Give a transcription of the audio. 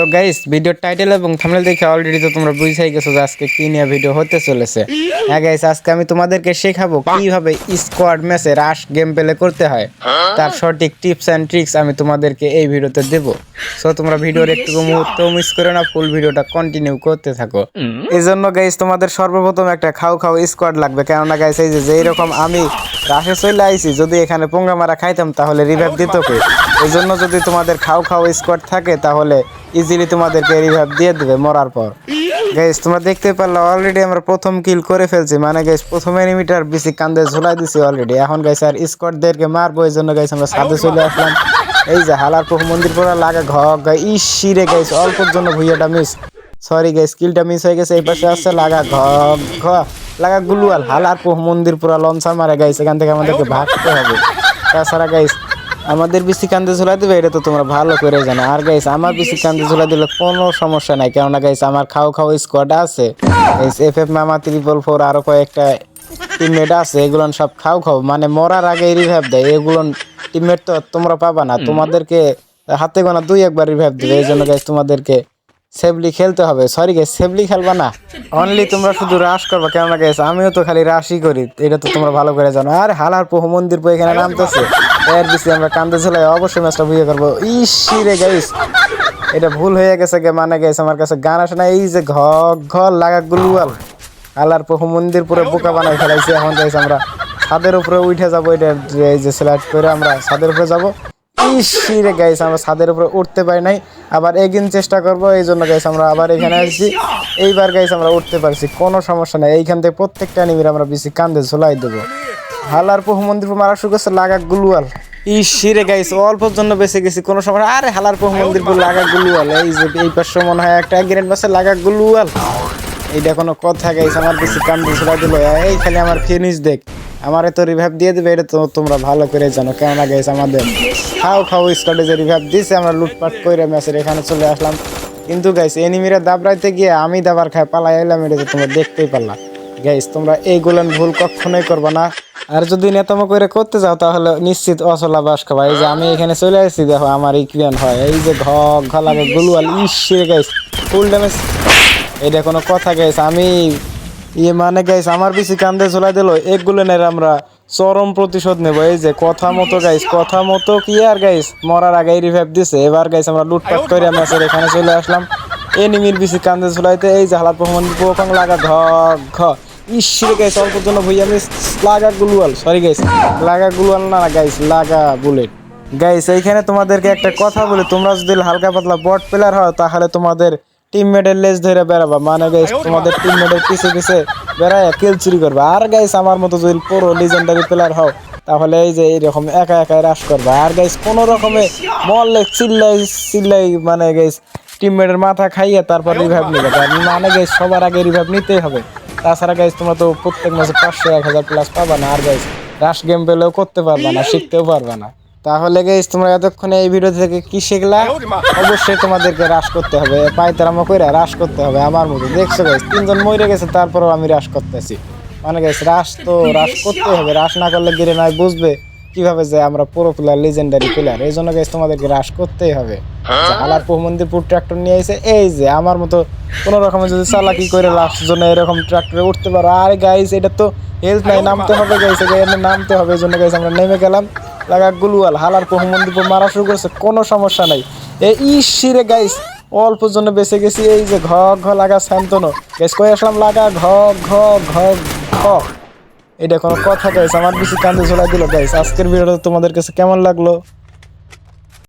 তো গাইস ভিডিওর টাইটেল এবং থাম্বনেল দেখে অলরেডি তো তোমরা বুঝাই গেছো যে আজকে কি নিয়ে ভিডিও হতে চলেছে। হ্যাঁ গাইস আজকে আমি তোমাদেরকে শেখাবো কীভাবে স্কোয়াড ম্যাচে রাশ গেম প্লে করতে হয়। তার সঠিক টিপস অ্যান্ড ট্রিক্স আমি তোমাদেরকে এই ভিডিওতে দেব। সো তোমরা ভিডিওর একটু মুহূর্ত মিস করে না ফুল ভিডিওটা কন্টিনিউ করতে থাকো। এই জন্য গাইস তোমাদের সর্বপ্রথম একটা খাও খাও স্কোয়াড লাগবে। কেননা গাইস এই যে যেই রকম আমি রাশে চলে আইছি যদি এখানে পোঙ্গা মারা খাইতাম তাহলে রিভাইভ দিত কে? এই জন্য যদি তোমাদের খাও খাও স্কোয়াড থাকে, তাহলে ইজিলি তোমাদেরকে রিভাইভ দিয়ে দেবে মরার পর। গাইস তোমরা দেখতে পারলে অলরেডি আমরা প্রথম কিল করে ফেলছি। মানে গাইস প্রথম এনিমিটার বেশি কান্দে ঝুলাই দিছি অলরেডি এখন গাইস আর স্কোয়াডদেরকে মারবো এই জন্য গাইস আমরা সাথে চলে আসলাম। এই যে হালার প্রভু মন্দির পরে লাগা ঘ ইসিরে গাইস অল্পর জন্য ভুইয়াটা মিস সরি গাইস কিলটা মিস হয়ে গেছে, এই পাশে আসছে লাগা ঘ ঘ লাগা গুলুয়াল। হালার প্রভু মন্দির পুরা লঞ্চা মারে গাইস এখান থেকে আমাদেরকে ভাগতে হবে। তাছাড়া গাইস আমাদের বেশি কান্দে ঝোলা দেবে এটা তো তোমরা ভালো করে জানো। আর গাইস আমার বেশি কান্দে ঝোলা দিলে কোনো সমস্যা নাই কেননা গাইস আমার খাও খাও স্কোয়াড আছে। এফ এফ মামা ত্রিপল ফোর আরও কয়েকটা টিমমেট আছে এগুলো সব খাও খাও। মানে মরার আগে রিভাইভ দেয় এগুলো টিমমেট তো তোমরা পাবা না। তোমাদেরকে হাতে গোনা দুই একবার রিভাইভ দেবে এই জন্য গাইস তোমাদেরকে সেফলি খেলতে হবে। সরি গাইস সেফলি খেলবা না। অনলি তোমরা শুধু রাশ করবা কেননা গাইস আমিও তো খালি রাশই করি এটা তো তোমরা ভালো করে জানো। আর হালার মন্দির বই এখানে নামতেছে। এর বেশি আমরা কান্দে ঝোলাই অবশ্যই ম্যাচটা বুঝে করব। ইসি রে গাইস এটা ভুল হয়ে গেছে গে মানে গাইস আমার কাছে গান আসে না। এই যে ঘ ঘর লাগা গুলুয়াল। আল্লাহর বহু মন্দির পুরো বোকা বানাই ফেলাইছি এখন যাইছে আমরা ছাদের উপরে উঠে যাব। এটা এই যে সিলেক্ট করে আমরা ছাদের উপরে যাব। ইসিরে গাইস আমরা ছাদের উপরে উঠতে পারি নাই। আবার এগিন চেষ্টা করব, এই জন্য গাইস আমরা আবার এখানে আসছি। এইবার গাইস আমরা উঠতে পারছি, কোনো সমস্যা নেই। এইখান থেকে প্রত্যেকটা এনিমির আমরা বেশি কান্দে ঝোলাই দেবো। হালার বহু মন্দির মারা শুরু করছে লাগা গুলুয়াল। ইসিরে গাইস, অল্পর জন্য বেঁচে গেছি, কোনো সময় আরে হালার বহু মন্দির লাগা গুলুয়াল। এই যে, এই পাশে মনে হয় একটা গ্রেনেড বাসে লাগা গুলুয়াল। এইটা কোনো কথা গাইস, আমার বেশি কাম দিয়ে দিল। এই খালি আমার ফিনিশ দেখ। আমার তো রিভাইভ দিয়ে দেবে, এটা তো তোমরা ভালো করে জানো, কেননা গাইস আমাদের খাও খাও স্কটে যে রিভাইভ দিয়েছে আমরা লুটপাট করে ম্যাচের এখানে চলে আসলাম। কিন্তু গাইস এনিমিরা দাবড়াইতে গিয়ে আমি দাবার খাই পালাই এলাম এটা তোমরা দেখতেই পারলাম গাইস তোমরা এইগুলো ভুল কখনোই করবে না। আর যদি নেতামো করে করতে যাও, তাহলে নিশ্চিত অচলা বাস খাবা। এই যে আমি এখানে চলে আসছি, দেখো আমার এই ক্রিয়ান হয়। এই যে ঘ ঘ লাগে গুলুয়াল, ইসে গাইস ফুল ড্যামেজ এটা কোনো কথা গাইস আমি ইয়ে মানে গাইস আমার বেশি কান্দে ঝোলাই দিল। এগুলো নেই আমরা চরম প্রতিশোধ নেব। এই যে কথা মতো গাইস কথা মতো কি আর গাইস মরার আগে রিভাইভ দিছে। এবার গাইস আমরা লুটপাট করে ম্যাচের এখানে চলে আসলাম। এনিমির বেশি কান্দে ঝোলাইতে, এই যে হালাত প্রহমান লাগা, ঘ ঘ। ইসরে গাইস অল্পের জন্য ভুইয়া মিস লাগা গুলুয়াল সরি গাইস লাগা গুলুয়াল না গাইস লাগা বুলেট গাইস এইখানে তোমাদেরকে একটা কথা বলি, তোমরা যদি হালকা পাতলা বট প্লেয়ার হয়, তাহলে তোমাদের টিমমেটের লেজ ধরে বেড়াবা। মানে গাইস তোমাদের টিমমেটের পিছে পিছে বেড়ায় কিল চুরি করবে। আর গাইস আমার মতো যদি পুরো লিজেন্ডারি প্লেয়ার হও, তাহলে এই যে এইরকম একা একা রাশ করবে। আর গাইস কোন রকমে মরলে চিল্লাই চিল্লাই মানে গাইস টিমমেটের মাথা খাইয়ে তারপর রিভাইভ নিবে। মানে গাইস সবার আগে রিভাইভ নিতেই হবে। তাছাড়া গাইজ তোমরা তো প্রত্যেক মাসে পাঁচশো, এক হাজার প্লাস পাবা না। আর গাইজ রাশ গেম পেলেও করতে পারবা না, শিখতেও পারবা না। তাহলে গাইজ তোমরা এতক্ষণে এই ভিডিও থেকে কি শিখলা? অবশ্যই তোমাদেরকে রাশ করতে হবে। পায়তারামা করে রাশ করতে হবে আমার মতো। দেখছ গাইজ তিনজন মরে গেছে, তারপরেও আমি রাশ করতেছি। মানে গাইজ রাশ তো রাশ করতে হবে। রাশ না করলে গিরে নাই, বুঝবে? কীভাবে যে আমরা পুরো প্লেয়ার লিজেন্ডারি প্লেয়ার এই জন্য গাইস তোমাদেরকে রাশ করতেই হবে। আলার মন্দিরপুর ট্রাক্টর নিয়ে এসে এই যে আমার মতো কোনো রকমের যদি চালাকি করে লাস্ট জন্য এরকম ট্রাক্টরে উঠতে পারো। আর গাইস এটা তো হেল্প নাই নামতে হবে এখানে নামতে হবে এই জন্য গাইস আমরা নেমে গেলাম। লাগা গুলুয়াল হালার মন্দিরপুর মারা শুরু করছে কোনো সমস্যা নাই। এই ইসিরে গাইস অল্প জন্য বেঁচে গেছি এই যে ঘ ঘ লাগা শান্তনো। গাইস কই আসলাম? লাগা ঘ ঘ ঘ ঘ। এটা কোনো কথা গাইস আমার বেশি কান্দে ঝোলাই দিল গাইস আজকের ভিডিওটা তোমাদের কাছে কেমন লাগল?